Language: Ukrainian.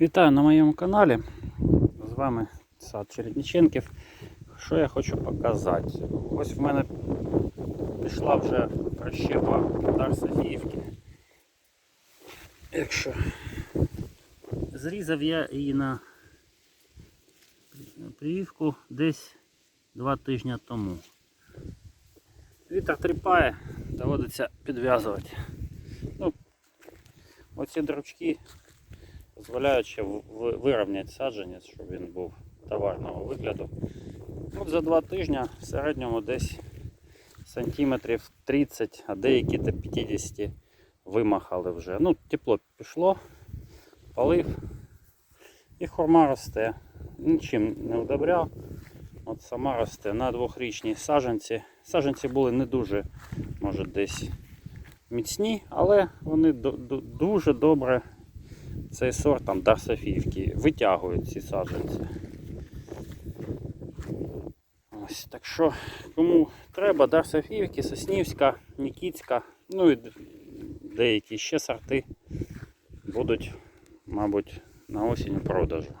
Вітаю на моєму каналі. З вами сад Чередніченків. Що я хочу показати? Ось в мене пішла вже прищепа Дар Софіївки. Якщо зрізав я її на прививку десь два тижні тому. Вітер тріпає, доводиться підв'язувати. Ну, оці дручки в- вирівняти саджанець, щоб він був товарного вигляду. От за два тижні в середньому десь сантиметрів 30, а деякі до 50 вимахали вже. Ну, тепло пішло, полив і хурма росте. Нічим не удобряв. От сама росте на двохрічній саджанці. Саджанці були не дуже, може десь міцні, але вони дуже добре цей сорт там Дар Софіївки витягують ці саджанці. Ось, так що, кому треба, Дар Софіївки, Соснівська, Нікітська, ну і деякі ще сорти будуть, мабуть, на осінь у продажу.